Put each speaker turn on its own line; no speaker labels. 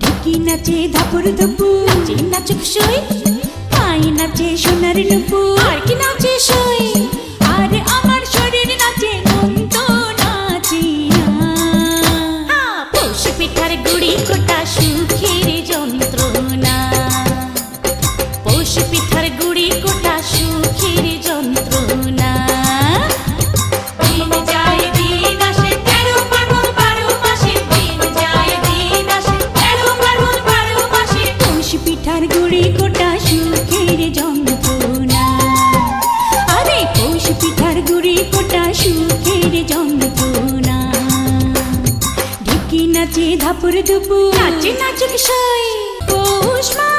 ঢুকি নাচে ধাপুর ধুপু, নাচে নাচুক সই, পাই নাচে সোনার টুপু আর কি নাচে সই? আর আমার শরীর নাচে, মন নাচি না। পৌষ পিঠার গুড়ি কোটা সুখের যন্ত্রণা। পৌষ পিঠার গুড়ি কোটা সুখের পৌষ দুপুর গুড়ি কোটা সুখের যন্ত্রণা। আরে পৌষ পিঠার গুড়ি কোটা সুখের যন্ত্রণা। ঢুকি নাচে ধাপুর নাচে বিষয়। পৌষ মাসে